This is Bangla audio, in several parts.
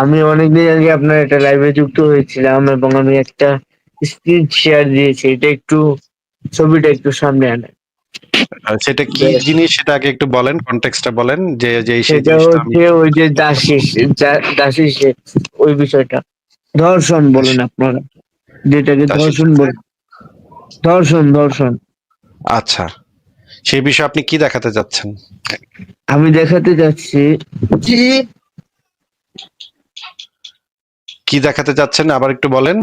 আমি অনেকদিন আগে আপনার একটা লাইভে যুক্ত হয়েছিলাম এবং আমি একটা স্ক্রিন শেয়ার দিয়েছি এটা একটু ছবিটা একটু সামনে আনে। সেটা কি জিনিস? সেটা আগে একটু বলেন কনটেক্সটটা বলেন যে যে সেই সেটা হচ্ছে ওই যে দাসী দাসী ওই বিষয়টা। ধর্ষণ বলেন আপনারা যেটাকে ধর্ষণ বলেন ধর্ষণ ধর্ষণ। আচ্ছা সেই বিষয়ে আপনি কি দেখাতে যাচ্ছেন আমি দেখাতে যাচ্ছি যে কি দেখাতে চাচ্ছেন? আবার একটু বলেন।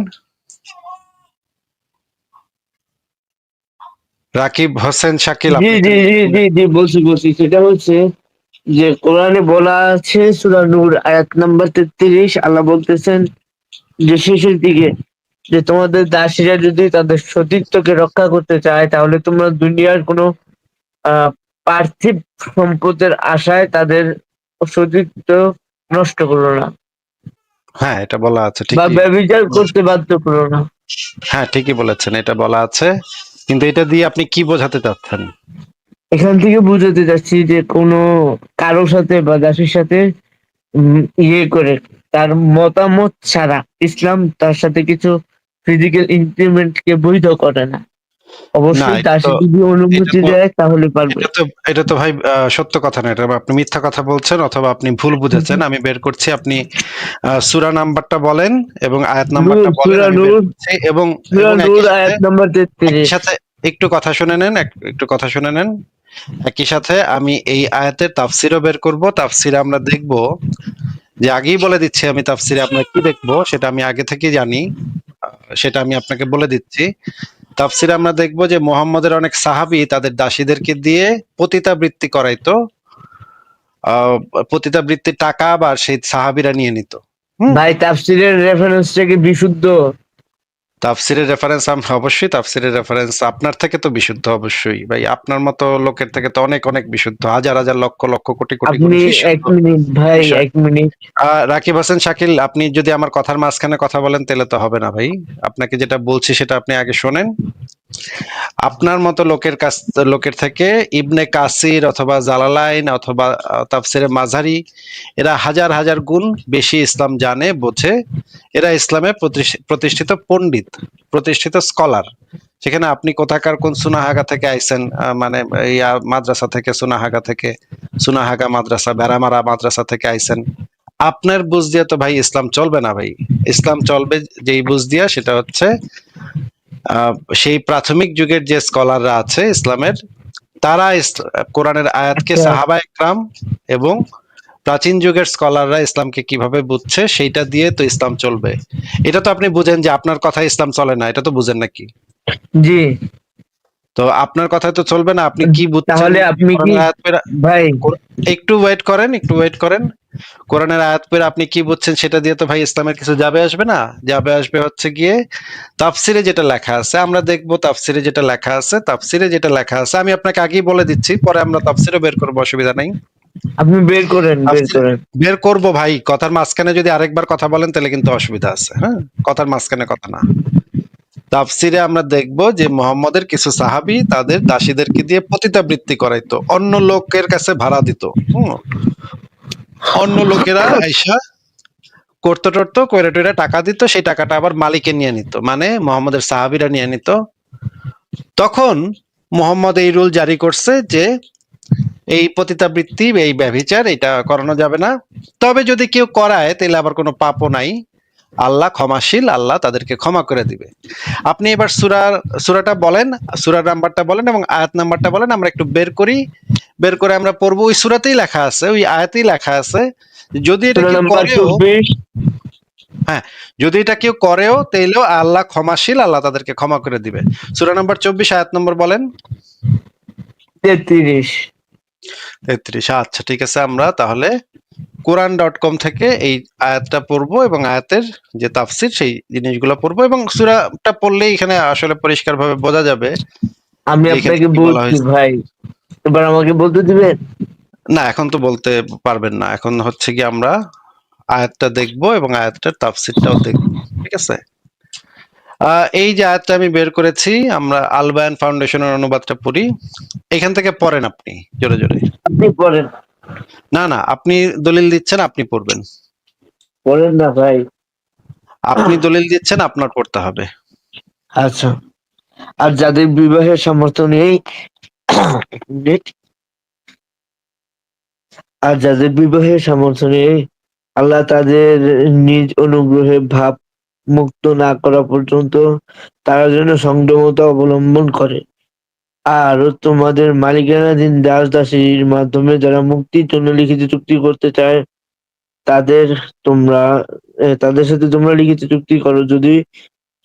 রাকিব হোসেন শাকিল জি জি জি জি জি বলছি বলছি। সেটা হচ্ছে যে কোরআনে বলা আছে সূরা নূর আয়াত নাম্বার তেত্রিশ আল্লাহ বলতেছেন যে শেষের দিকে যে তোমাদের দাসীরা যদি তাদের সতীত্বকে রক্ষা করতে চায় তাহলে তোমরা দুনিয়ার কোনো আহ পার্থিব সম্পদের আশায় তাদের সতীত্ব নষ্ট করো না। হ্যাঁ এটা বলা আছে ঠিক বা ঠিকই ব্যভিচার করতে বাধ্য করো না। হ্যাঁ ঠিকই বলেছেন এটা বলা আছে। কিন্তু এটা দিয়ে আপনি কি বোঝাতে চাচ্ছেন? এখান থেকে বুঝাতে যাচ্ছি যে কোনো কারোর সাথে বা দাসের সাথে ইয়ে করে তার মতামত ছাড়া ইসলাম তার সাথে কিছু ফিজিক্যাল ইন্টিমেন্ট কে বৈধ করে না। অবশ্যই এটা তো- যদি অনুমতি দেয় তাহলে পারবে। এটা তো এটা তো ভাই সত্য কথা না এটা আপনি মিথ্যা কথা বলছেন অথবা আপনি ভুল বুঝেছেন আমি বের করছি আপনি সূরা নাম্বারটা বলেন এবং আয়াত নাম্বারটা বলেন এবং সূরা নূর সাথে- আয়াত নাম্বার একই তেত্রিশ সাথে একটু কথা শুনে নেন একটু কথা শুনে নেন। একই সাথে আমি এই আয়াতের তাফসিরও বের করব তাফসিরে আমরা দেখব যে আগেই বলে দিচ্ছি আমি তাফসিরে আমরা কি দেখব সেটা আমি আগে থেকেই জানি সেটা আমি আপনাকে বলে দিচ্ছি। তাফসিরে আমরা দেখব যে মোহাম্মদের অনেক সাহাবি তাদের দাসীদেরকে দিয়ে পতিতাবৃত্তি করাইতো। পতিতাবৃত্তির টাকা আবার সেই সাহাবিরা নিয়ে নিত। ভাই, তাফসিরের রেফারেন্সটা কি বিশুদ্ধ? তাফসিরের রেফারেন্স অবশ্যই তাফসিরের রেফারেন্স আপনার থেকে তো বিশুদ্ধ অবশ্যই। ভাই আপনার মতো লোকের থেকে তো অনেক অনেক বিশুদ্ধ। হাজার হাজার লক্ষ লক্ষ কোটি কোটি এক মিনিট ভাই এক মিনিট। রাকিব হোসেন শাকিল আপনি যদি আমার কথার মাঝখানে কথা বলেন তাহলে তো হবে না ভাই। আপনাকে যেটা বলছি সেটা আপনি আগে শোনেন। আপনার মতো লোকের কাছ, লোকের থেকে ইবনে কাসির অথবা জালালাইন অথবা তাফসিরে মাঝারি, এরা হাজার হাজার গুণ বেশি ইসলাম জানে, বোঝে। এরা ইসলামে প্রতিষ্ঠ- প্রতিষ্ঠিত পণ্ডিত, প্রতিষ্ঠিত স্কলার। সেখানে আপনি কোথাকার কোন সুনাহাগা থেকে আইছেন মানে ইয়া মাদ্রাসা থেকে, সুনাহাগা থেকে, সুনাহাগা মাদ্রাসা বেড়ামারা মাদ্রাসা থেকে আইছেন। আপনার বুঝ দিয়ে তো ভাই ইসলাম চলবে না ভাই। ইসলাম চলবে যেই বুঝ দিয়া, সেটা হচ্ছে সেই প্রাথমিক যুগের যে স্কলাররা আছে ইসলামের তারা কোরআনের আয়াতকে আচ্ছা। সাহাবা একরাম এবং প্রাচীন যুগের স্কলাররা ইসলামকে কীভাবে বুঝছে সেইটা দিয়ে তো ইসলাম চলবে। এটা তো আপনি বুঝেন যে আপনার কথা ইসলাম চলে না এটা তো বুঝেন নাকি জি। তো আপনার কথা তো চলবে না আপনি কি বুঝছেন? তাহলে আপনি কি ভাই। একটু ওয়েট করেন একটু ওয়েট করেন। কোরআনের আয়াত পেরে আপনি কি বুঝছেন সেটা দিয়ে তো ভাই ইসলামের কিছু যাবে আসবে না? যাবে আসবে হচ্ছে গিয়ে তাফসিরে যেটা লেখা আছে আমরা দেখব তাফসিরে যেটা লেখা আছে তাফসিরে যেটা লেখা আছে। আমি আপনাকে আগেই বলে দিচ্ছি পরে আমরা তাফসিরে বের করব অসুবিধা নাই। আপনি বের করেন বের করেন। বের করব ভাই কথার মাঝখানে যদি আরেকবার কথা বলেন তাহলে কিন্তু অসুবিধা আছে হ্যাঁ? কথার মাঝখানে কথা না। তাফসিরে আমরা দেখব যে মোহাম্মদের কিছু সাহাবী তাদের দাসীদেরকে দিয়ে পতিতাবৃত্তি করাইতো অন্য লোকের কাছে ভাড়া দিত হুম। অন্য লোকেরা আইসা করতো টরতো, কইরা টইরা টাকা দিত, সেই টাকাটা আবার মালিকে নিয়ে নিত। মানে মোহাম্মদের সাহাবিরা নিয়ে নিত। তখন মোহাম্মদ এই রুল জারি করছে যে, এই পতিতাবৃত্তি, এই ব্যভিচার এটা করানো যাবে না। তবে যদি কেউ করায় তাহলে আবার কোনো পাপও নাই। আল্লাহ ক্ষমাশীল, আল্লাহ তাদেরকে ক্ষমা করে দিবে। আপনি এবার সুরার, সুরাটা বলেন, সুরার নাম্বারটা বলেন এবং আয়াত নাম্বারটা বলেন, আমরা একটু বের করি। বের করে আমরা পড়ব। ওই সুরাতেই লেখা আছে ওই আয়াতেই লেখা আছে। যদি এটা কেউ করেও চব্বিশ। যদি এটা কেউ করেও তাইলেও আল্লাহ ক্ষমাশীল আল্লাহ তাদেরকে ক্ষমা করে দিবে। সুরা নাম্বার চব্বিশ আয়াত নম্বর বলেন? তেত্রিশ। তেত্রিশ আচ্ছা ঠিক আছে আমরা তাহলে কোরআন ডট কম থেকে এই আয়াতটা পড়ব এবং আয়াতের যে তাফসির সেই জিনিসগুলো পড়ব এবং সুরাটা পড়লেই এখানে আসলে পরিষ্কারভাবে বোঝা যাবে আমি আপনাকে বলছি ভাই এবার আমাকে বলতে দিবেন? না এখন তো বলতে পারবেন না। এখন হচ্ছে কি আমরা আয়াতটা দেখব এবং আয়াতটার তাফসিরটাও দেখব ঠিক আছে? এই যে আয়াতটা আমি বের করেছি আমরা আলবায়ান ফাউন্ডেশনের অনুবাদটা পড়ি। এখান থেকে পড়েন আপনি জোরে জোরে। আপনি পড়েন। না না আপনি দলিল দিচ্ছেন আপনি পড়বেন। বলেন না ভাই। আপনি দলিল দিচ্ছেন আপনার পড়তে হবে। আচ্ছা। আর যাদের বিবাহের সামর্থ্য নেই আর যাদের বিবাহের সামর্থ্য নেই, আল্লাহ তাদের নিজ অনুগ্রহে ভাব মুক্ত না করা পর্যন্ত তারা যেন সংযমতা অবলম্বন করে। আর তোমাদের মালিকানাধীন দাস দাসীর মাধ্যমে যারা মুক্তির জন্য লিখিত চুক্তি করতে চায়, তাদের তোমরা তাদের সাথে তোমরা লিখিত চুক্তি করো। যদি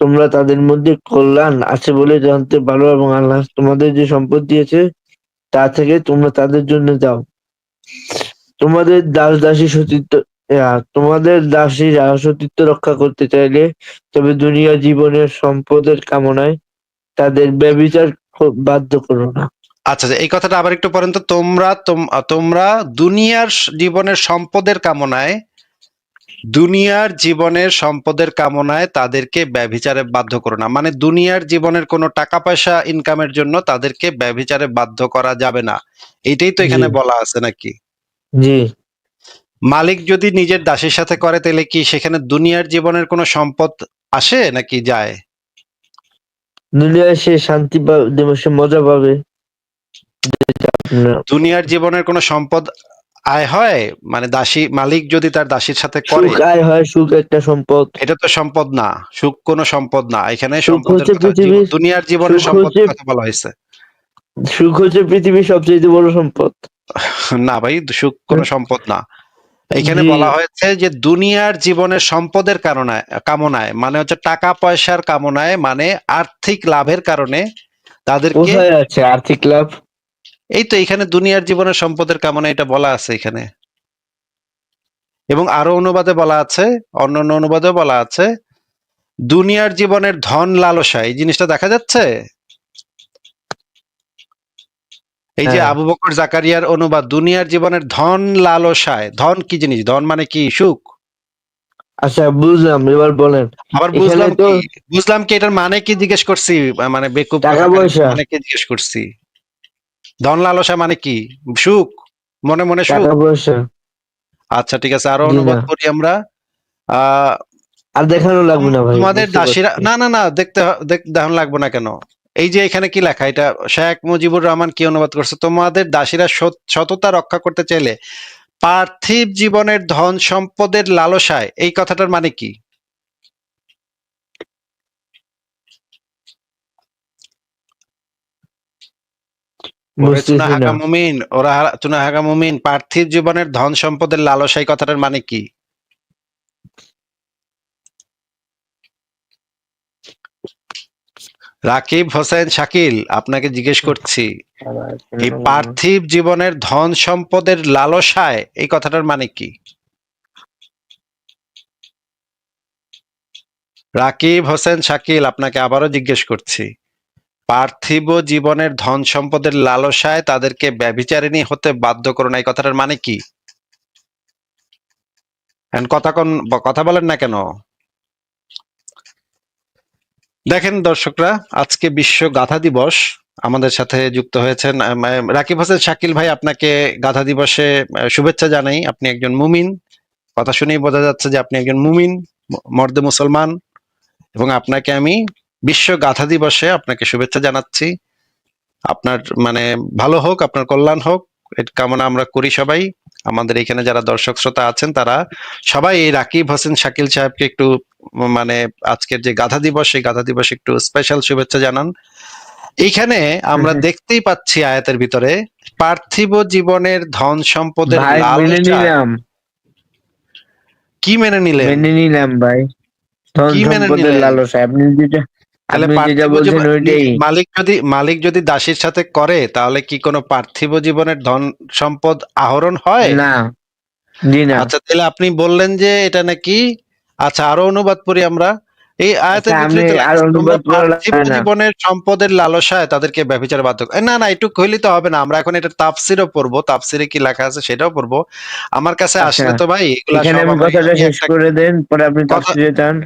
তোমরা তাদের মধ্যে কল্যাণ আছে বলে জানতে পারো এবং আল্লাহ তোমাদের যে সম্পদ দিয়েছে তা থেকে তোমরা তাদের জন্য দাও তোমাদের দাস দাসী আহ, তোমাদের দাসীরা সতীত্ব রক্ষা করতে চাইলে তবে দুনিয়া জীবনের সম্পদের কামনায় তাদের ব্যবিচার বাধ্য করো না। আচ্ছা এই কথাটা আবার একটু পরেন তো তোমরা তোম- তোমরা দুনিয়ার জীবনের সম্পদের কামনায় দুনিয়ার জীবনের সম্পদের কামনায় তাদেরকে ব্যভিচারে বাধ্য করো না। মানে দুনিয়ার জীবনের কোনো টাকা পয়সা ইনকামের জন্য তাদেরকে ব্যভিচারে বাধ্য করা যাবে না। এটাই তো এখানে বলা আছে নাকি? জি। মালিক যদি নিজের দাসের সাথে করে তাহলে কি সেখানে দুনিয়ার জীবনের কোনো সম্পদ আসে নাকি যায়? দুনিয়ায় সে শান্তি পাবে সে মজা পাবে। দুনিয়ার জীবনের কোনো সম্পদ আয় হয়? মানে দাসী মালিক যদি তার দাসীর সাথে করে আয় হয় সুখ একটা সম্পদ। এটা তো সম্পদ না। সুখ কোনো সম্পদ না। এখানে দুনিয়ার জীবনের সম্পদ কথা বলা হয়েছে। সুখ হচ্ছে পৃথিবীর সবচেয়ে বড় সম্পদ। না ভাই সুখ কোনো সম্পদ না। এখানে বলা হয়েছে যে দুনিয়ার জীবনের সম্পদের কারণে কামনায় মানে হচ্ছে টাকা পয়সার কামনায় মানে আর্থিক লাভের কারণে তাদেরকে আর্থিক লাভ? এই তো এখানে দুনিয়ার জীবনের সম্পদের কামনা এটা বলা আছে এখানে। এবং আরও অনুবাদে বলা আছে অন্য অন্য অনুবাদে বলা আছে দুনিয়ার জীবনের ধন লালসা এই জিনিসটা দেখা যাচ্ছে? এই যে হ্যাঁ। আবু বকর জাকারিয়ার অনুবাদ দুনিয়ার জীবনের ধন লালসায় ধন কি জিনিস? ধন মানে কি? সুখ? আচ্ছা বুঝলাম এবার বলেন। আবার বুঝলাম কি? বুঝলাম কি এটার মানে কি জিজ্ঞেস করছি? মানে বেকুব পয়সা। মানে কি জিজ্ঞেস করছি? ধন লালসা মানে কি? সুখ? মনে মনে সুখ? আচ্ছা ঠিক আছে আরও অনুবাদ করি আমরা। আহ আর দেখানো লাগবে না ভাই তোমাদের দাসীরা না না না দেখতে দেখানো লাগবে না কেন? এই যে এখানে কি লেখা? এটা শেখ মুজিবুর রহমান কি অনুবাদ করছে? তোমাদের দাসীরা সততা রক্ষা করতে চাইলে পার্থিব জীবনের ধন সম্পদের লালসায় এই কথাটার মানে কি ওরে বুঝতেছি চুনা হাগা না মুমিন ওরা হা- চুনা হাগা মুমিন পার্থিব জীবনের ধন সম্পদের লালসাই কথাটার মানে কি? রাকিব হোসেন শাকিল আপনাকে জিজ্ঞেস করছি এই পার্থিব জীবনের ধন সম্পদের লালসায় এই কথাটার মানে কি? রাকিব হোসেন শাকিল আপনাকে আবারও জিজ্ঞেস করছি। পার্থিব জীবনের ধন সম্পদের লালসায় তাদেরকে ব্যভিচারিণী হতে বাধ্য করো না, এই কথাটার মানে কি? কথা কোন, কথা বলেন না কেন? দেখেন দর্শকরা, আজকে বিশ্ব গাথা দিবস, আমাদের সাথে যুক্ত হয়েছেন রাকিব হোসেন শাকিল ভাই আপনাকে গাথা দিবসে শুভেচ্ছা জানাই, আপনি একজন মুমিন। কথা শুনেই বোঝা যাচ্ছে যে আপনি একজন মুমিন মর্দে মুসলমান, এবং আপনাকে আমি বিশ্ব গাথা দিবসে আপনাকে শুভেচ্ছা জানাচ্ছি। আপনার মানে ভালো হোক আপনার কল্যাণ হোক এর কামনা আমরা করি সবাই। আমাদের এখানে যারা দর্শক শ্রোতা আছেন তারা সবাই এই রাকিব হোসেন শাকিল সাহেবকে একটু মানে আজকের যে গাধা দিবস সেই গাথা দিবস একটু স্পেশাল শুভেচ্ছা জানান। এইখানে আমরা দেখতেই পাচ্ছি আয়াতের ভিতরে পার্থিব জীবনের ধন সম্পদের কি মেনে নিলেন? মেনে নিলাম ভাই। ধন কি মেনে সম্পদের নিলেন? লালসা আপনি যেটা তাহলে মালিক যদি মালিক যদি দাসীর সাথে করে তাহলে কি কোনো পার্থিব জীবনের ধন সম্পদ আহরণ হয়? না। আচ্ছা তাহলে আপনি বললেন যে এটা নাকি আচ্ছা আরও অনুবাদ করি আমরা। এই আয়াতের আচ্ছা, জীবনের সম্পদের লালসায় তাদেরকে ব্যভিচার বাধ্য না না একটু কইলি তো হবে না। আমরা এখন এটা তাফসিরও পড়ব তাফসিরে কি লেখা আছে সেটাও পড়ব। আমার কাছে আচ্ছা, আসলে তো ভাই এগুলা কথাটা শেষ করে দেন পরে আপনি তাফসিরে যান।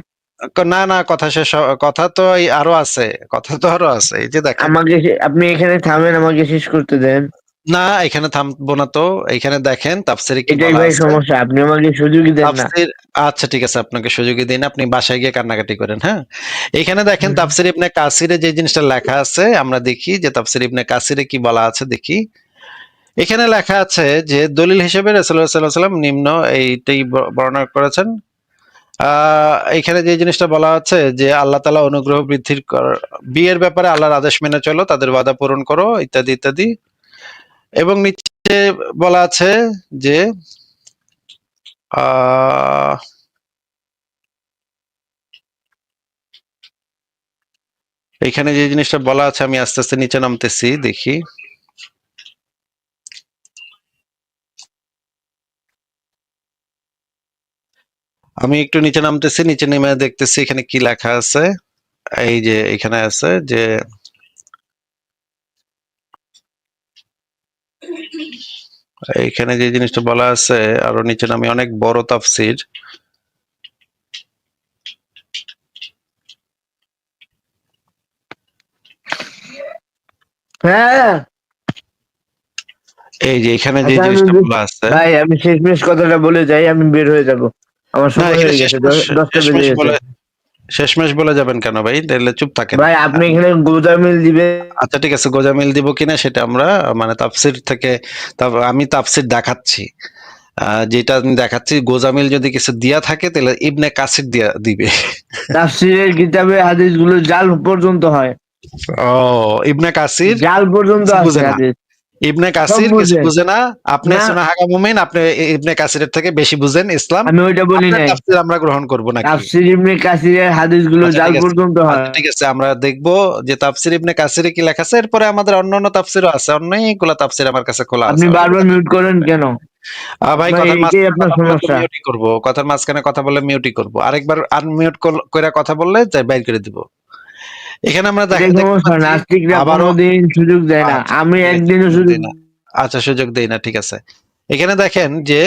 না না কথা শেষ কথা তো আরও আছে কথা তো আরও আছে এই যে দেখেন। আমাকে আপনি এখানে থামেন আমাকে শেষ করতে দেন। না এখানে থামবো না তো এখানে দেখেন তাফসিরে কি এটাই বলা ভাই আছে? সমস্যা আপনি আমাকে সুযোগই দেন না। তাফসির আচ্ছা ঠিক আছে আপনাকে সুযোগই দিন আপনি বাসায় গিয়ে কান্নাকাটি করেন হ্যাঁ? এখানে দেখেন। তাফসির ইবনে কাসিরে যে জিনিসটা লেখা আছে আমরা দেখি যে তাফসির ইবনে কাসিরে কি বলা আছে দেখি। এখানে লেখা আছে যে দলিল হিসেবে রাসূলুল্লাহ সাল্লাল্লাহু আলাইহি সাল্লাম নিম্ন এইটাই বর্ণনা করেছেন এখানে যে জিনিসটা বলা আছে যে আল্লাহ তালা অনুগ্রহ বৃদ্ধির বিয়ের ব্যাপারে আল্লাহর আদেশ মেনে চলো, তাদের বাধা পূরণ করো, ইত্যাদি ইত্যাদি। এবং নিচে বলা আছে যে, আহ, এখানে যে জিনিসটা বলা আছে, আমি আস্তে আস্তে নিচে নামতেছি, দেখি। আমি একটু নিচে নামতেছি নিচে নেমে দেখতেছি এখানে কি লেখা আছে। এই যে এখানে আছে যে এইখানে যে জিনিসটা বলা আছে আরও নিচে নামে অনেক বড় তাফসির। হ্যাঁ। এই যে এখানে যে আচ্ছা, জিনিসটা বলা আছে। ভাই আমি শেষ শেষমেশ কথাটা বলে যাই আমি বের হয়ে যাব। আমার সময় হয়ে গেছে শেষমেশ বেজে গেছে। বলে শেষমেশ বলে যাবেন কেন ভাই? তাহলে চুপ থাকেন। ভাই আপনি এখানে গোদামিল দিবে। আচ্ছা ঠিক আছে গোজামিল দিব কিনা সেটা আমরা মানে তাফসির থেকে আমি তাফসির দেখাচ্ছি। যেটা আমি দেখাচ্ছি গোজামিল যদি কিছু দিয়া থাকে তাহলে ইবনে কাসির দিয়া দিবে। তাফসিরের কিতাবে হাদিসগুলো জাল পর্যন্ত হয়। ও ইবনে কাসির? জাল পর্যন্ত আছে হাদিস। ইবনে কাসির কিছু বুঝে। না। আপনি না। হাগা মুমিন আপনি ইবনে কাসিরের থেকে বেশি বুঝেন ইসলাম। আমি ওইটা বলি নাই। তাফসীর আমরা গ্রহণ করব নাকি? তাফসির ইবনে কাসিরের আচ্ছা, জাল আছে। পর্যন্ত হয়। আচ্ছা, ঠিক আছে আমরা দেখব যে তাফসির ইবনে কাসিরে কি লেখা আছে। এরপরে আমাদের অন্যান্য তাফসিরও আছে। অনেকগুলো তাফসির আমার কাছে খোলা আপনি বারবার মিউট করেন কেন? ভাই কথার মাঝখানে কথা বললে মিউটই করব। আরেকবার আনমিউট করে কথা বললে বাইর করে দিব। এখানে আমরা নাস্তিকরা কোনোদিন সুযোগ দেয় না। আচ্ছা, আমি একদিনও সুযোগ সুযোগ দেই না। আচ্ছা সুযোগ দেই না ঠিক আছে। এখানে দেখেন যে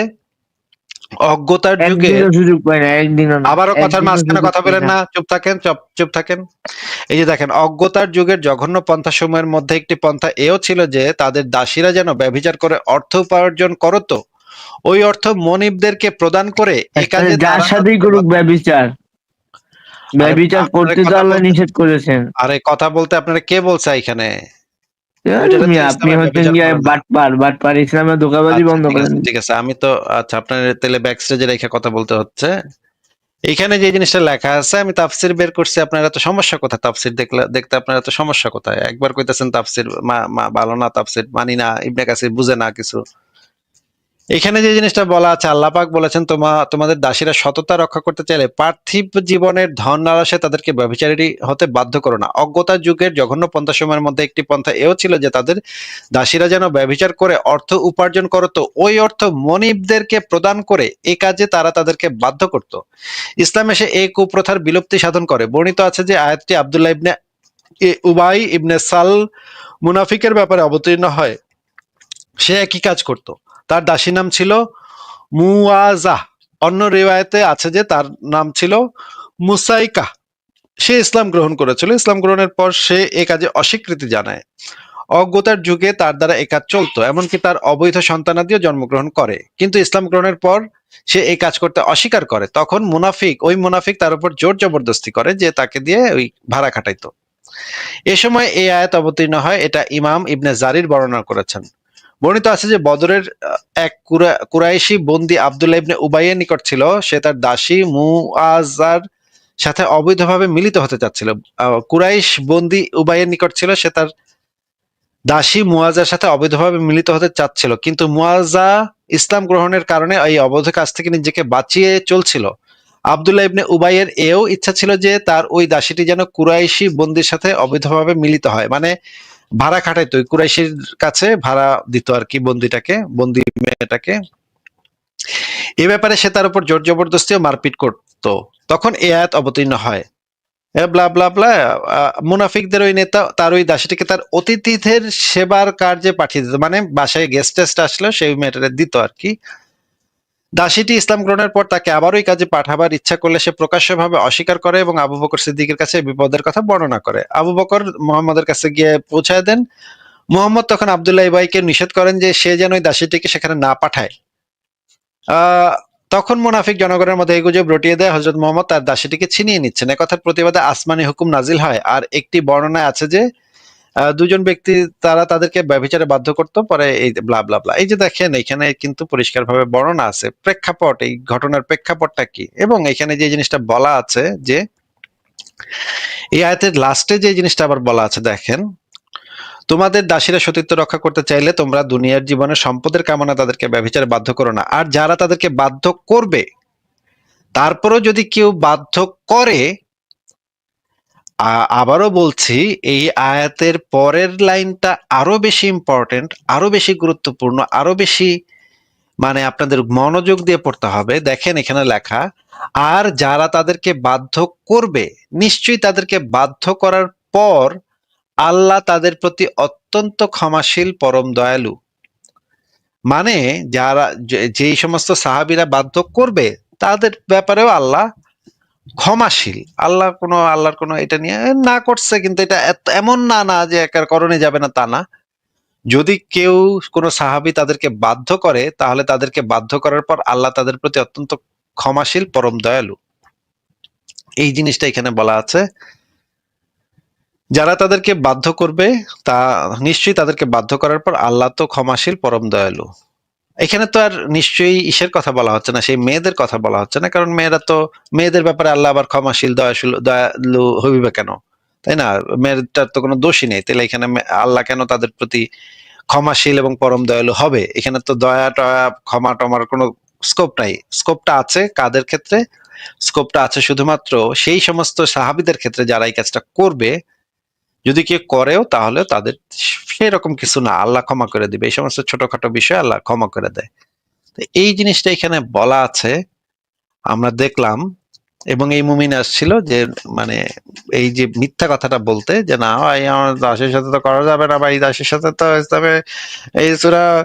অজ্ঞতার যুগে সুযোগ পাই না একদিনও আবারও কথার মাঝখানে কথা বলেন না। চুপ থাকেন চুপ চুপ থাকেন। এই যে দেখেন অজ্ঞতার যুগের জঘন্য পন্থা সময়ের মধ্যে একটি পন্থা এও ছিল যে তাদের দাসীরা যেন ব্যভিচার করে অর্থ উপার্জন করতো ওই অর্থ মনিবদেরকে প্রদান করে এই কাজে যার তারা- সাথেই করুক ব্যবিচার করতে তো আল্লাহ নিষেধ করেছেন। আরে কথা বলতে আপনারা কে বলছে এখানে? তো আপনি হচ্ছেন। বাটপার বাটপার ধোকাবাজি আচ্ছা, বন্ধ করেন। ঠিক আছে আমি তো আচ্ছা আপনার তেলে ব্যাক স্টেজে রেখে কথা বলতে হচ্ছে। এখানে যে জিনিসটা লেখা আছে আমি তাফসির বের করছি আপনার এত সমস্যা কোথায়? তাফসির দেখলে দেখতে আপনার এত সমস্যা কোথায়? একবার কইতেছেন তাফসির মা মা ভালো না তাফসির মানি না ইবনে কাসির বুঝে না কিছু। এখানে যে জিনিসটা বলা আছে, আল্লাহ পাক বলেছেন, তোমা, তোমাদের দাসীরা সততা রক্ষা করতে চাইলে পার্থিব জীবনের ধন নারাসে তাদেরকে ব্যভিচারী হতে বাধ্য করো না। অজ্ঞতা যুগের জঘন্য পন্থা সময়ের মধ্যে একটি পন্থা এও ছিল যে তাদের দাসীরা যেন ব্যভিচার করে অর্থ উপার্জন করত, ওই অর্থ মনিবদেরকে প্রদান করে এ কাজে তারা তাদেরকে বাধ্য করত। ইসলাম এসে এই কুপ্রথার বিলুপ্তি সাধন করে। বর্ণিত আছে যে আয়াতটি আবদুল্লাহ ইবনে উবাই ইবনে সাল মুনাফিকের ব্যাপারে অবতীর্ণ হয়। সে একই কাজ করত। তার দাসী নাম ছিল মুয়াজা অন্য রেওয়ায়তে আছে যে, তার নাম ছিল মুসাইকা। সে ইসলাম গ্রহণ করেছিল। ইসলাম গ্রহণের পর সে এ কাজে অস্বীকৃতি জানায়। অজ্ঞতার যুগে তার দ্বারা এ কাজ চলতো, এমনকি তার অবৈধ সন্তানাদিও জন্মগ্রহণ করে। কিন্তু ইসলাম গ্রহণের পর সে এই কাজ করতে অস্বীকার করে। তখন মুনাফিক, ওই মুনাফিক তার উপর জোর জবরদস্তি করে যে, তাকে দিয়ে ওই ভাড়া খাটাইতো। এ সময় এই আয়াত অবতীর্ণ হয়, এটা ইমাম ইবনে জারির বর্ণনা করেছেন। বর্ণিত আছে যে বদরের এক কুরা- কুরাইশি বন্দি আব্দুল্লাহ ইবনে উবাইয়ের নিকট ছিল। সে তার দাসী মুআজার সাথে অবৈধভাবে মিলিত হতে চাচ্ছিল। কুরাইশ বন্দি উবাইয়ের নিকট ছিল, সে তার দাসী মুয়াজার সাথে অবৈধভাবে মিলিত হতে চাচ্ছিল। কিন্তু মুয়াজা ইসলাম গ্রহণের কারণে এই অবৈধ কাজ থেকে নিজেকে বাঁচিয়ে চলছিল। আব্দুল্লাহ ইবনে উবাইয়ের এও ইচ্ছা ছিল যে তার ওই দাসীটি যেন কুরাইশি বন্দির সাথে অবৈধভাবে মিলিত হয়। মানে ভাড়া খাটাইতো কুরাইশির কাছে ভাড়া দিত আর কি বন্দিটাকে, বন্দি মেয়েটাকে। এ ব্যাপারে সে তার উপর জোর জবরদস্তি মারপিট করত। তখন এ আয়াত অবতীর্ণ হয়। ব্লা ব্লা ব্লা মুনাফিকদের ওই নেতা, তার ওই দাসীটিকে তার অতিথিদের সেবার কার্যে পাঠিয়ে দিত। মানে বাসায় গেস্ট টেস্ট আসলে, সেই মেয়েটারে দিত আর কি। দাসীটি ইসলাম গ্রহণের পর তাকে আবার ওই কাজে পাঠাবার ইচ্ছা করলে সে প্রকাশ্যভাবে অস্বীকার করে এবং আবু বকর সিদ্দিকের কাছে বিপদের কথা বর্ণনা করে। আবু বকর মোহাম্মদের কাছে গিয়ে পৌঁছায় দেন। মোহাম্মদ তখন আবদুল্লাহ ইবাইকে নিষেধ করেন যে সে যেন ওই দাসীটিকে সেখানে না পাঠায়। তখন মুনাফিক জনগণের মধ্যে এই গুজব রটিয়ে দেয়। হজরত মোহাম্মদ তার দাসীটিকে ছিনিয়ে নিচ্ছেন। এ কথার প্রতিবাদে আসমানি হুকুম নাজিল হয়। আর একটি বর্ণনায় আছে যে দুজন ব্যক্তি তারা তাদেরকে ব্যভিচারে বাধ্য করতো, পরে এই ব্লা ব্লা ব্লা এই যে দেখেন, এখানে কিন্তু পরিষ্কারভাবে বর্ণনা আছে। প্রেক্ষাপট, এই ঘটনার প্রেক্ষাপটটা কি? এবং এখানে যে জিনিসটা বলা আছে যে, এই আয়াতের লাস্টে যে জিনিসটা আবার বলা আছে, দেখেন, তোমাদের দাসীরা সতীত্ব রক্ষা করতে চাইলে তোমরা দুনিয়ার জীবনে সম্পদের কামনা তাদেরকে ব্যভিচারে বাধ্য করো না। আর যারা তাদেরকে বাধ্য করবে, তারপরও যদি কেউ বাধ্য করে আবারও বলছি, এই আয়াতের পরের লাইনটা আরও বেশি ইম্পর্টেন্ট আরও বেশি গুরুত্বপূর্ণ, আরও বেশি মানে আপনাদের মনোযোগ দিয়ে পড়তে হবে। দেখেন এখানে লেখা, আর যারা তাদেরকে বাধ্য করবে, নিশ্চয়ই তাদেরকে বাধ্য করার পর আল্লাহ তাদের প্রতি অত্যন্ত ক্ষমাশীল, পরম দয়ালু। মানে যারা যেই সমস্ত সাহাবীরা বাধ্য করবে, তাদের ব্যাপারেও আল্লাহ ক্ষমাশীল। আল্লাহ কোনো, আল্লাহর কোনো এটা নিয়ে না করছে, কিন্তু এটা এমন না না যে একার করণে যাবে না তা না। যদি কেউ কোনো সাহাবী তাদেরকে বাধ্য করে, তাহলে তাদেরকে বাধ্য করার পর আল্লাহ তাদের প্রতি অত্যন্ত ক্ষমাশীল, পরম দয়ালু। এই জিনিসটা এখানে বলা আছে। যারা তাদেরকে বাধ্য করবে, তা নিশ্চয়ই তাদেরকে বাধ্য করার পর আল্লাহ তো ক্ষমাশীল, পরম দয়ালু। এখানে তো আর নিশ্চয়ই ইসের কথা বলা হচ্ছে না, সেই মেয়েদের কথা বলা হচ্ছে না, কারণ মেয়েরা তো, মেয়েদের ব্যাপারে আল্লাহ আবার ক্ষমাশীল, দয়াশীল, দয়ালু হইবে কেন? তাই না? মেয়েটার তো কোনো দোষই নেই, তাহলে এখানে আল্লাহ কেন তাদের প্রতি ক্ষমাশীল এবং পরম দয়ালু হবে? এখানে তো দয়া, টয়া, ক্ষমা টমার কোনো স্কোপ নাই। স্কোপটা আছে কাদের ক্ষেত্রে? স্কোপটা আছে শুধুমাত্র সেই সমস্ত সাহাবিদের ক্ষেত্রে যারা এই কাজটা করবে, যদি কেউ করেও তাহলে তাদের সেরকম কিছু না, আল্লাহ ক্ষমা করে দিবে। এই সমস্ত ছোটখাটো বিষয় আল্লাহ ক্ষমা করে দেয়। তো এই জিনিসটা এখানে বলা আছে, আমরা দেখলাম, এবং এই মুমিন আসছিল যে মানে এই যে মিথ্যা কথাটা বলতে, যে না এই আমার দাসের সাথে তো করা যাবে না বা এই দাসের সাথে তো ইসলামে এই সুরা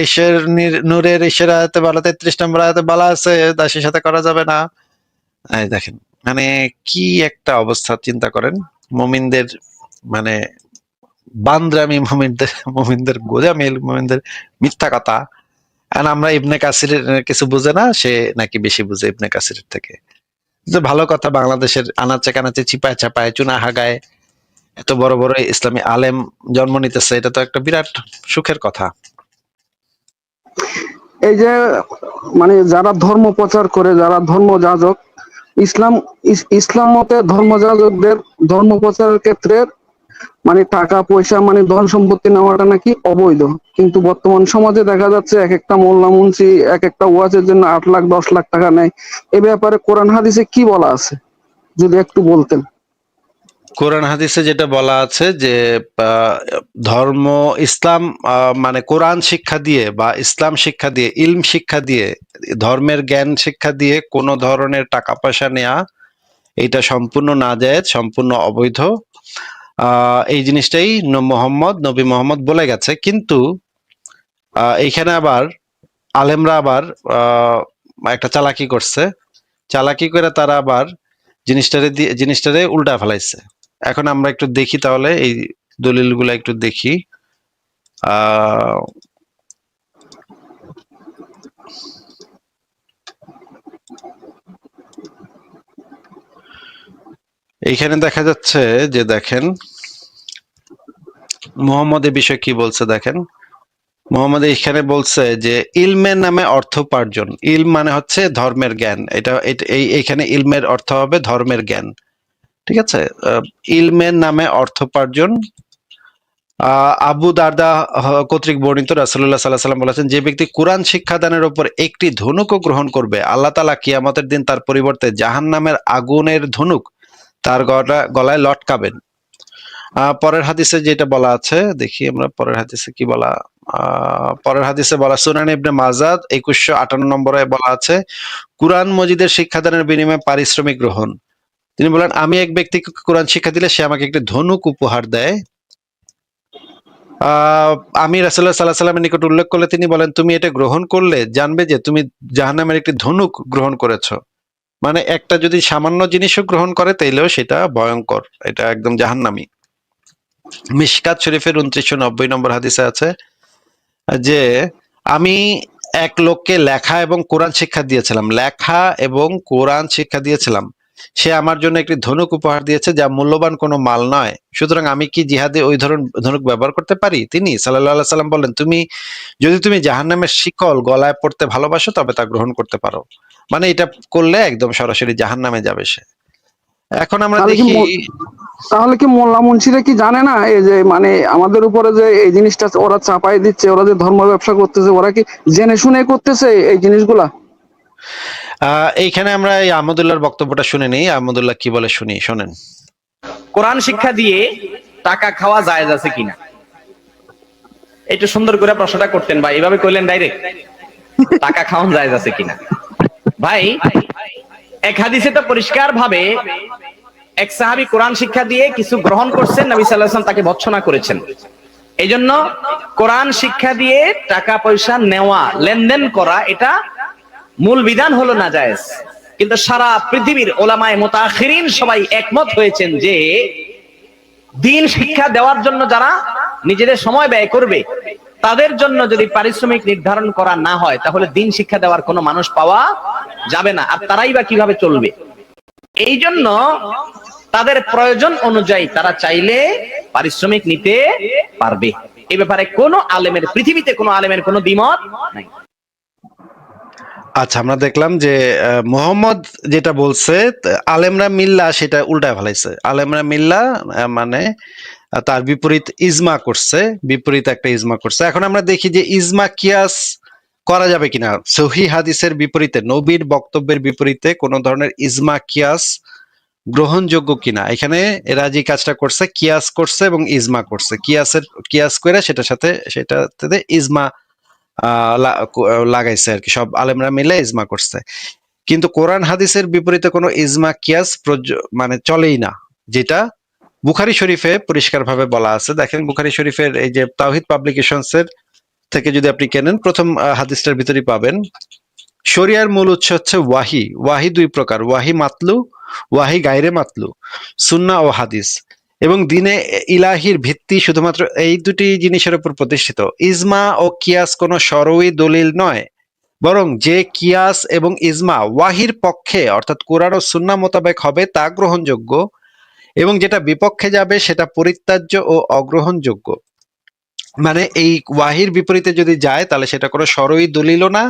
ঈশ্বর নির- নূরের ঈশ্বর আয়াতে বলা, তেত্রিশ নম্বর আয়াতে বলা আছে, দাসের সাথে করা যাবে না। দেখেন মানে কি একটা অবস্থা, চিন্তা করেন। মুমিনদের মানে বান্দ্রামি মুমিনদের মুমিনদের গোজামিল, মুমিনদের মিথ্যা কথা। আর আমরা ইবনে কাসিরের কিছু বুঝে না, সে নাকি বেশি বুঝে ইবনে কাসিরের থেকে। ভালো কথা, বাংলাদেশের আনাচে কানাচে, চিপায় চাপায়, চুনা হাগায়, এত বড় বড় ইসলামী আলেম জন্ম নিতেছে, এটা তো একটা বিরাট সুখের কথা। এই যে মানে যারা ধর্ম প্রচার করে, যারা ধর্ম যাজক, ইসলাম ইসলাম মতে ধর্ম যাজকদের ধর্ম প্রচারের ক্ষেত্রে মানে টাকা, পয়সা মানে ধন সম্পত্তি নেওয়াটা নাকি অবৈধ। কিন্তু বর্তমান সমাজে দেখা যাচ্ছে এক একটা মোল্লা মুন্সি, এক একটা ওয়াজের জন্য আট লাখ, দশ লাখ টাকা নেয়। এ ব্যাপারে কোরআন হাদিসে কি বলা আছে? যদি একটু বলতেন। কোরআন হাদিসে যেটা বলা আছে যে ধর্ম, ইসলাম মানে কোরআন শিক্ষা দিয়ে বা ইসলাম শিক্ষা দিয়ে, ইলম শিক্ষা দিয়ে, ধর্মের জ্ঞান শিক্ষা দিয়ে কোনো ধরনের টাকা পয়সা নেওয়া এটা সম্পূর্ণ নাজায়েজ সম্পূর্ণ অবৈধ। এই জিনিসটাই মোহাম্মদ নবী মোহাম্মদ বলে গেছে। কিন্তু আহ, এইখানে আবার আলেমরা আবার একটা চালাকি করছে। চালাকি করে তারা আবার জিনিসটারে জিনিসটারে উল্টা ফেলাইছে। এখন আমরা একটু দেখি তাহলে এই দলিলগুলো একটু দেখি। আহ এইখানে দেখা যাচ্ছে যে দেখেন, মোহাম্মদ এ বিষয়ে কি বলছে দেখেন? মোহাম্মদ এখানে বলছে যে ইলমের নামে অর্থ উপার্জন। ইলম মানে হচ্ছে ধর্মের জ্ঞান। এটা এই ইলমের অর্থ হবে ধর্মের জ্ঞান। ঠিক আছে? ইলমের নামে অর্থ উপার্জন। আবু দারদা কর্তৃক বর্ণিত রাসুল্লাহ সাল্লাহ সাল্লাম বলেছেন, যে ব্যক্তি কোরআন শিক্ষাদানের উপর একটি ধনুকও গ্রহণ করবে, আল্লাহ তালা কিয়ামতের দিন তার পরিবর্তে জাহান নামের আগুনের ধনুক তার গলা, গলায় লটকাবেন। পরের হাদিসে যেটা বলা আছে, দেখি আমরা পরের হাদিসে কি বলা পরের হাদিসে বলা, সুনান ইবনে মাজাদ একুশশো আটান্ন নম্বরে বলা আছে, কুরআন মজিদের শিক্ষাদানের বিনিময়ে পারিশ্রমিক গ্রহণ। তিনি বলেন, আমি এক ব্যক্তিকে কোরআন শিক্ষা দিলে সে আমাকে একটি ধনুক উপহার দেয়। আমি রাসুল্লাহ সাল্লাহ সাল্লামের নিকট উল্লেখ করলে তিনি বলেন, তুমি এটা গ্রহণ করলে জানবে যে তুমি জাহান্নামের একটি ধনুক গ্রহণ করেছ। মানে একটা যদি সামান্য জিনিসও গ্রহণ করে, তাইলেও সেটা ভয়ঙ্কর। এটা একদম জাহান্নামি। মিশকাত শরীফের উনত্রিশশো নব্বই নম্বর হাদিসে আছে যে, আমি এক লোককে লেখা এবং কোরআন শিক্ষা দিয়েছিলাম। লেখা এবং কোরআন শিক্ষা দিয়েছিলাম। সে আমার জন্য একটি ধনুক উপহার দিয়েছে যা মূল্যবান কোনো মাল নয়। সুতরাং আমি কি জিহাদে ওই ধরুন ধনুক ব্যবহার করতে পারি? তিনি সাল্লাহ সাল্লাম বলেন, তুমি, যদি তুমি জাহান্নামের শিকল গলায় পড়তে ভালোবাসো, তবে তা গ্রহণ করতে পারো। মানে এটা করলে একদম সরাসরি জাহান্নামে যাবে সে। এখন আমরা দেখি তাহলে কি মোল্লা মুন্সিরা কি জানে না? এই যে মানে আমাদের উপরে যে এই জিনিসটা ওরা চাপাই দিচ্ছে ওরা যে ধর্ম ব্যবসা করতেছে ওরা কি জেনে শুনে করতেছে এই জিনিসগুলা? আহ এইখানে আমরা এই আহমদুল্লাহর বক্তব্যটা শুনে নিই। আহমদুল্লাহ কি বলে শুনি শোনেন। কোরআন শিক্ষা দিয়ে টাকা খাওয়া জায়েজ আছে কিনা? একটু সুন্দর করে প্রশ্নটা করতেন ভাই এভাবে কইলেন ডাইরেক্ট টাকা খাওয়ান জায়েজ আছে কিনা? ভাই, এক হাদিসে তো পরিষ্কার ভাবে এক সাহাবী কোরআন শিক্ষা দিয়ে কিছু গ্রহণ করছেন, নবী আলাইহি তাকে ভৎসনা করেছেন। এই জন্য কোরআন শিক্ষা দিয়ে টাকা পয়সা নেওয়া, লেনদেন করা, এটা মূল বিধান হলো না জায়েজ কিন্তু সারা পৃথিবীর ওলামায়ে মুতাখিরিন সবাই একমত হয়েছেন যে দিন শিক্ষা দেওয়ার জন্য যারা নিজেদের সময় ব্যয় করবে তাদের জন্য যদি পারিশ্রমিক নির্ধারণ করা না হয়, তাহলে দিন শিক্ষা দেওয়ার কোনো মানুষ পাওয়া যাবে না। আর তারাই বা কীভাবে চলবে? এই জন্য তাদের প্রয়োজন অনুযায়ী তারা চাইলে পারিশ্রমিক নিতে পারবে। এই ব্যাপারে কোনো আলেমের, পৃথিবীতে কোনো আলেমের কোনো দ্বিমত নাই। আচ্ছা আমরা দেখলাম যে মোহাম্মদ যেটা বলছে, আলেমরা মিল্লা সেটা উল্টায় ফেলাইছে। আলেমরা মিল্লা মানে তার বিপরীত ইজমা করছে, বিপরীত একটা ইজমা করছে। এখন আমরা দেখি যে ইজমা কিয়াস করা যাবে কিনা। সহি হাদিসের বিপরীতে, নবীর বক্তব্যের বিপরীতে কোন ধরনের ইজমা কিয়াস গ্রহণযোগ্য কিনা। এখানে এরা যে কাজটা করছে, কিয়াস করছে এবং ইজমা করছে। কিয়াসের, কিয়াস করে সেটার সাথে, সেটাতে ইজমা লাগাইছে আর কি। সব আলেমরা মিলে ইজমা করছে। কিন্তু কোরআন হাদিসের বিপরীতে কোনো ইজমা কিয়াস মানে চলেই না। যেটা বুখারি শরীফে পরিষ্কারভাবে বলা আছে। দেখেন বুখারি শরীফের এই যে তাওহিদ পাবলিকেশনস এর থেকে যদি আপনি কেনেন, প্রথম হাদিসটার ভিতরেই পাবেন। শরিয়ার মূল উৎস হচ্ছে ওয়াহি। ওয়াহি দুই প্রকার। ওয়াহি মাতলু, ওয়াহি গাইরে মাতলু, সুন্না ও হাদিস। এবং দিনে ইলাহির ভিত্তি শুধুমাত্র এই দুটি জিনিসের উপর প্রতিষ্ঠিত। ইজমা ও কিয়াস কোনো সরই দলিল নয়। বরং যে কিয়াস এবং ইজমা ওয়াহির পক্ষে, অর্থাৎ কোরআন ও সুন্না মোতাবেক হবে, তা গ্রহণযোগ্য। এবং যেটা বিপক্ষে যাবে সেটা পরিত্যাজ্য ও অগ্রহণযোগ্য। মানে এই ওয়াহির বিপরীতে যদি যায়, তাহলে সেটা কোনো সরই দলিলও না।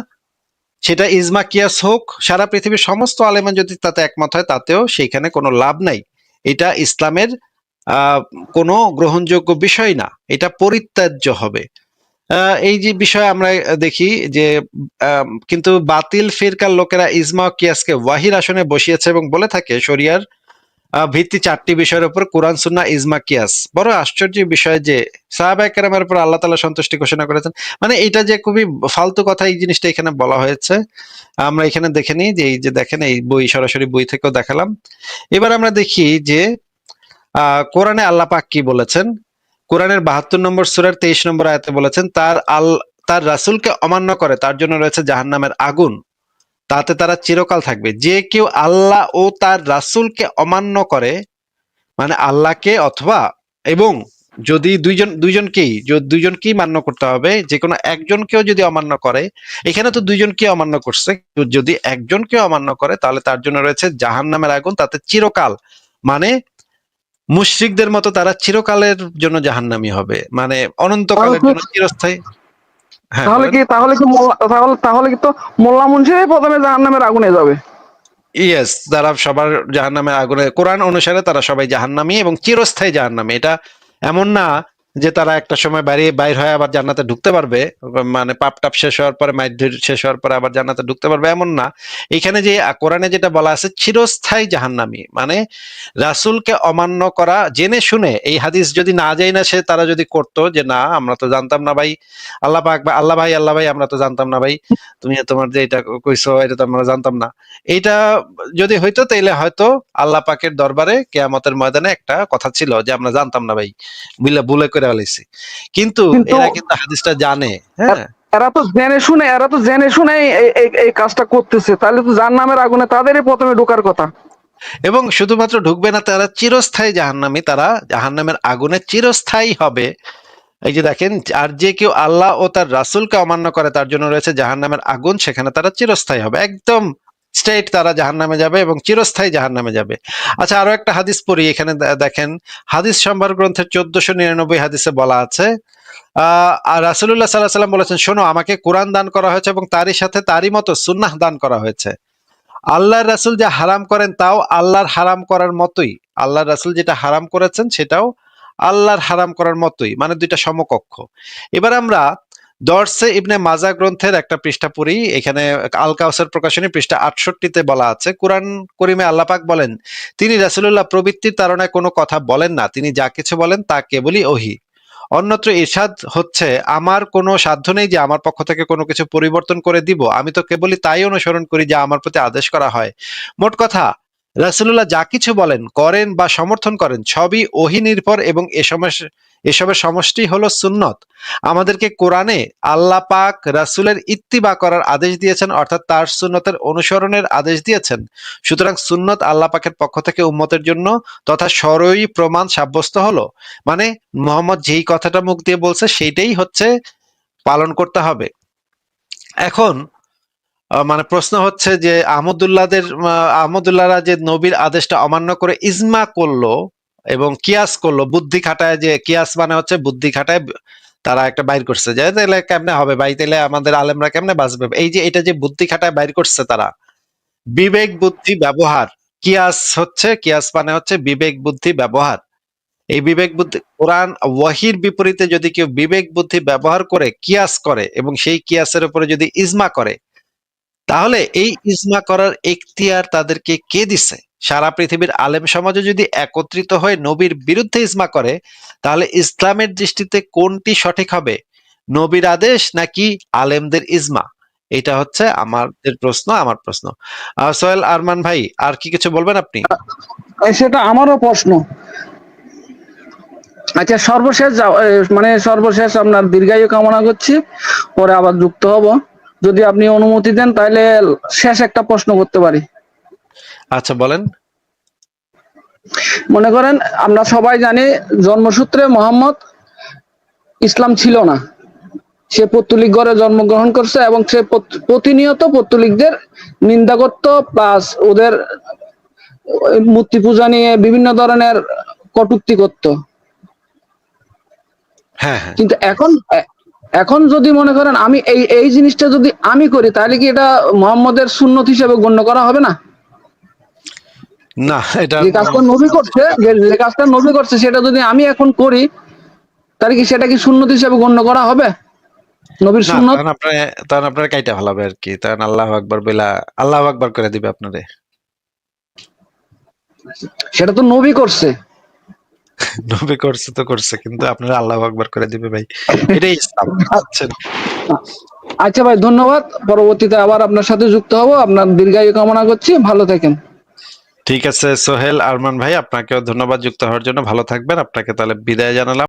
সেটা ইজমা কিয়াস হোক, সারা পৃথিবীর সমস্ত আলেমা যদি তাতে একমত হয়, তাতেও সেইখানে কোনো লাভ নাই। এটা ইসলামের কোনো গ্রহণযোগ্য বিষয় না। এটা পরিত্যাজ্য হবে। এই যে বিষয়ে আমরা দেখি যে কিন্তু বাতিল ফিরকার লোকেরা ইজমা কিয়াসকে ওয়াহির আসনে বসিয়েছে এবং বলে থাকে, শরিয়ার ভিত্তি চারটি বিষয়ের উপর কোরআন সুন্না ইজমা, কিয়াস। বড় আশ্চর্য বিষয় যে সাহাবা কেরামের উপর আল্লাহ তালা সন্তুষ্টি ঘোষণা করেছেন। মানে এটা যে খুবই ফালতু কথা এই জিনিসটা এখানে বলা হয়েছে। আমরা এখানে দেখে নিই যে এই যে দেখেন, এই বই, সরাসরি বই থেকেও দেখালাম। এবার আমরা দেখি যে, আহ, কোরআনে আল্লাহ পাক কি বলেছেন? কোরআনের বাহাত্তর নম্বর সুরার তেইশ নম্বর আয়াতে বলেছেন, তার আল, তার রাসূলকে অমান্য করে, তার জন্য রয়েছে জাহান্নামের আগুন। তাতে তারা চিরকাল থাকবে। যে কেউ আল্লাহ ও তার রাসূলকে অমান্য করে মানে আল্লাহকে অথবা এবং যদি দুইজন দুইজনকেই দুইজনকেই মান্য করতে হবে যে কোনো একজনকেও যদি অমান্য করে এখানে তো দুইজনকে অমান্য করছে যদি একজনকে অমান্য করে তাহলে তার জন্য রয়েছে জাহান্নামের আগুন তাতে চিরকাল মানে মুশরিকদের মতো তারা চিরকালের জন্য জাহান্নামী হবে মানে অনন্তকালের জন্য চিরস্থায়ী। তাহলে কি তাহলে কি তাহলে তাহলে কি তো মোল্লা মুন্সিরাই প্রথমে জাহান্নামের আগুনে যাবে? ইয়েস তারা সবার জাহান্নামের আগুনে কোরআন অনুসারে তারা সবাই জাহান্নামী এবং চিরস্থায়ী জাহান্নামী। এটা এমন না যে তারা একটা সময় বাইরে বাইর হয়ে আবার জান্নাতে ঢুকতে পারবে মানে পাপ টাপ শেষ হওয়ার পরে মাইর শেষ হওয়ার পরে আবার জান্নাতে ঢুকতে পারবে এমন না। এখানে যে কোরআনে যেটা বলা আছে, চিরস্থায়ী জাহান্নামী। মানে রাসূলকে অমান্য করা, জেনে শুনে, এই হাদিস যদি না যাই না সে, তারা যদি করতো যে, না, আমরা তো জানতাম না ভাই, আল্লাহ পাক বা, আল্লাহ ভাই আল্লাহ ভাই, আমরা তো জানতাম না ভাই, তুমি তোমার যে এটা কইছো, এটা তো আমরা জানতাম না। এইটা যদি হইতো, তাইলে হয়তো আল্লাহ পাকের দরবারে, কেয়ামতের ময়দানে একটা কথা ছিল যে, আমরা জানতাম না ভাই। বুঝলে ভুলে করে ফেলেছি কিন্তু কিন্তু- এরা কিন্তু হাদিসটা জানে হ্যাঁ। এরা তো জেনে শুনে এরা তো জেনে শুনে এই কাজটা করতেছে। তাহলে তো জাহান্নামের আগুনে তাদেরই প্রথমে ঢোকার কথা। এবং শুধুমাত্র ঢুকবে না তারা চিরস্থায়ী জাহান্নামী তারা জাহান্নামের আগুনে চিরস্থায়ী হবে। এই যে দেখেন আর যে কেউ আল্লাহ ও তার রাসূলকে অমান্য করে তার জন্য রয়েছে জাহান্নামের আগুন সেখানে তারা চিরস্থায়ী হবে। একদম স্ট্রেট তারা জাহান্নামে যাবে এবং চিরস্থায়ী জাহান্নামে যাবে। আচ্ছা আরও একটা হাদিস পড়ি, এখানে দেখেন। হাদিস সম্ভার গ্রন্থের চোদ্দশো নিরানব্বই হাদিসে বলা আছে আর রাসুল্লাহ সাল্লাহ সাল্লাম বলেছেন, শোনো, আমাকে কোরআন দান করা হয়েছে এবং তারই সাথে তারই মতো সুন্নাহ দান করা হয়েছে। আল্লাহর রাসূল যা হারাম করেন তাও আল্লাহর হারাম করার মতোই। আল্লাহর রাসূল যেটা হারাম করেছেন সেটাও আল্লাহর হারাম করার মতোই। মানে দুইটা সমকক্ষ। এবার আমরা দর্সে ইবনে মাজা গ্রন্থের একটা পৃষ্ঠা পড়ি এখানে আল কাউসার প্রকাশনী পৃষ্ঠা আটষট্টিতে বলা আছে। কোরআন করিমে আল্লাহ পাক বলেন, তিনি রাসূলুল্লাহ প্রবৃত্তির তারণায় কোনো কথা বলেন না, তিনি যা কিছু বলেন তা কেবলই ওহি। অন্যত্র ইরশাদ হচ্ছে, আমার কোনো সাধ্য নেই যে আমার পক্ষ থেকে কোনো কিছু পরিবর্তন করে দিব, আমি তো কেবলই তাই অনুসরণ করি যা আমার প্রতি আদেশ করা হয়। মোট কথা, রাসূলুল্লাহ যা কিছু বলেন, করেন বা সমর্থন করেন, সবই ওহি, নির্ভর এবং এ সমস- এসবের সমষ্টি হলো সুন্নত। আমাদেরকে কোরআনে আল্লাহ পাক রাসূলের ইত্তিবা করার আদেশ দিয়েছেন অর্থাৎ তার সুন্নতের অনুসরণের আদেশ দিয়েছেন। সুতরাং সুন্নত আল্লাহ পাকের পক্ষ থেকে উম্মতের জন্য তথা সরই প্রমাণ সাব্যস্ত হলো। মানে মোহাম্মদ যেই কথাটা মুখ দিয়ে বলছে সেইটাই হচ্ছে পালন করতে হবে। এখন মানে প্রশ্ন হচ্ছে যে আহমদুল্লাহদের আহ, আহমদুল্লাহরা যে নবীর আদেশটা অমান্য করে ইজমা করল এবং কিয়াস করল, বুদ্ধি খাটায় যে কিয়াস মানে হচ্ছে বুদ্ধি খাটায় তারা একটা বাইর করছে, যে তাহলে কেমনে হবে ভাই? তাহলে আমাদের আলেমরা কেমনে বাঁচবে? এই যে এটা যে বুদ্ধি খাটায় বাইর করছে তারা, বিবেক বুদ্ধি ব্যবহার, কিয়াস হচ্ছে, কিয়াস মানে হচ্ছে বিবেক বুদ্ধি ব্যবহার। এই বিবেক বুদ্ধি, কোরআন ওয়াহির বিপরীতে যদি কেউ বিবেক বুদ্ধি ব্যবহার করে, কিয়াস করে এবং সেই কিয়াসের উপরে যদি ইজমা করে, তাহলে এই ইজমা করার এখতিয়ার তাদেরকে কে দিছে? সারা পৃথিবীর আলেম সমাজে যদি একত্রিত হয়ে নবীর বিরুদ্ধে ইজমা করে, তাহলে ইসলামের দৃষ্টিতে কোনটি সঠিক হবে? নবীর আদেশ নাকি আলেমদের ইজমা? এটা হচ্ছে আমাদের প্রশ্ন, আমার প্রশ্ন। সোহেল আরমান ভাই, আর কি কিছু বলবেন আপনি? সেটা আমারও প্রশ্ন। আচ্ছা সর্বশেষ মানে সর্বশেষ আপনার দীর্ঘায়ু কামনা করছি, পরে আবার যুক্ত হব। যদি আপনি অনুমতি দেন, তাহলে শেষ একটা প্রশ্ন করতে পারি। আচ্ছা বলেন। মনে করেন আমরা সবাই জানি জন্মসূত্রে মোহাম্মদ ইসলাম ছিল না। সে পত্তলিক ঘরে জন্মগ্রহণ করছে এবং সে প্রতিনিয়ত পত্তলিকদের নিন্দা করত প্লাস ওদের মূর্তি পূজা নিয়ে বিভিন্ন ধরনের কটুক্তি করত। হ্যাঁ হ্যাঁ। কিন্তু এখন এখন যদি মনে করেন আমি এই এই জিনিসটা যদি আমি করি তাহলে কি এটা মোহাম্মদের সুন্নত হিসেবে গণ্য করা হবে না? না এটা যে কাজটা নবী করছে যে কাজটা নবী করছে সেটা যদি আমি এখন করি তাহলে কি সেটা কি সুন্নত হিসেবে গণ্য করা হবে? নবীর সুন্নত? তখন আপনার তখন আপনার কাইটা ভালাবে আর কি। তখন আল্লাহ আকবার বেলা আল্লাহ আকবার করে দিবে আপনারে। সেটা তো নবী করছে। নবী করছে তো করছে কিন্তু আপনারা আল্লাহ আকবার করে দিবে ভাই। এটাই ইসলাম? আচ্ছা ভাই ধন্যবাদ। পরবর্তীতে আবার আপনার সাথে যুক্ত হব। আপনার দীর্ঘায়ু কামনা করছি। ভালো থাকেন। ঠিক আছে সোহেল আরমান ভাই, আপনাকেও ধন্যবাদ যুক্ত হওয়ার জন্য। ভালো থাকবেন। আপনাকে তাহলে বিদায় জানালাম।